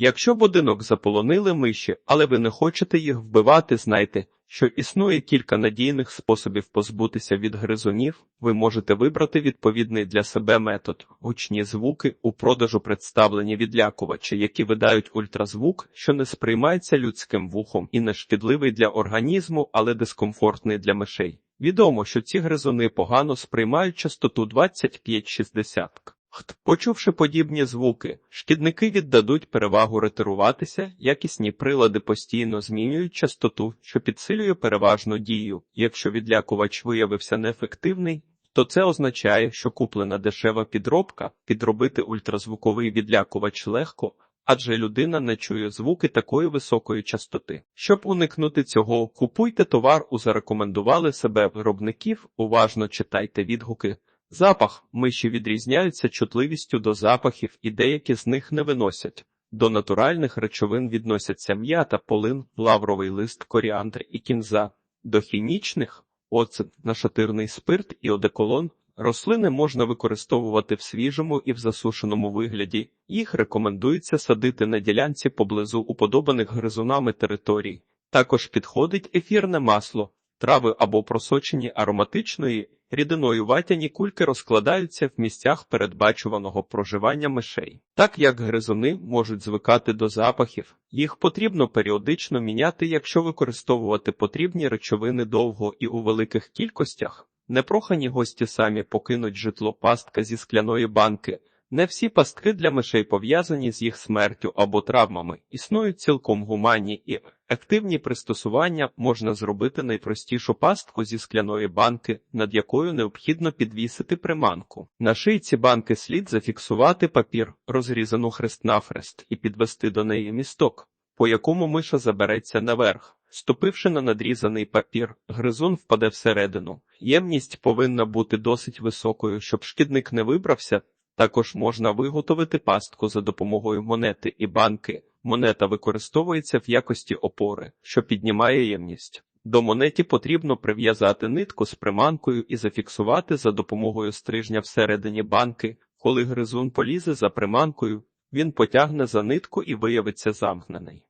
Якщо будинок заполонили миші, але ви не хочете їх вбивати, знайте, що існує кілька надійних способів позбутися від гризунів. Ви можете вибрати відповідний для себе метод. Гучні звуки у продажу представлені відлякувачі, які видають ультразвук, що не сприймається людським вухом і не шкідливий для організму, але дискомфортний для мишей. Відомо, що ці гризуни погано сприймають частоту 25-60 Хт. Почувши подібні звуки, шкідники віддадуть перевагу ретируватися, якісні прилади постійно змінюють частоту, що підсилює переважну дію. Якщо відлякувач виявився неефективний, то це означає, що куплена дешева підробка, підробити ультразвуковий відлякувач легко, адже людина не чує звуки такої високої частоти. Щоб уникнути цього, купуйте товар у зарекомендували себе виробників, уважно читайте відгуки. Запах миші відрізняються чутливістю до запахів, і деякі з них не виносять. До натуральних речовин відносяться м'ята, полин, лавровий лист, коріандр і кінза. До хімічних оцет, нашатирний спирт і одеколон. Рослини можна використовувати в свіжому і в засушеному вигляді. Їх рекомендується садити на ділянці поблизу уподобаних гризунами територій. Також підходить ефірне масло, трави або просочені ароматичної рідиною ватяні кульки розкладаються в місцях передбачуваного проживання мишей. Так як гризуни можуть звикати до запахів, їх потрібно періодично міняти, якщо використовувати потрібні речовини довго і у великих кількостях. Непрохані гості самі покинуть житло пастка зі скляної банки. Не всі пастки для мишей пов'язані з їх смертю або травмами, існують цілком гуманні і ефективні пристосування можна зробити найпростішу пастку зі скляної банки, над якою необхідно підвісити приманку. На шийці банки слід зафіксувати папір, розрізану хрест-навхрест, і підвести до неї місток, по якому миша забереться наверх. Ступивши на надрізаний папір, гризун впаде всередину. Ємність повинна бути досить високою, щоб шкідник не вибрався. Також можна виготовити пастку за допомогою монети і банки. Монета використовується в якості опори, що піднімає ємність. До монеті потрібно прив'язати нитку з приманкою і зафіксувати за допомогою стрижня всередині банки. Коли гризун полізе за приманкою, він потягне за нитку і виявиться замкнений.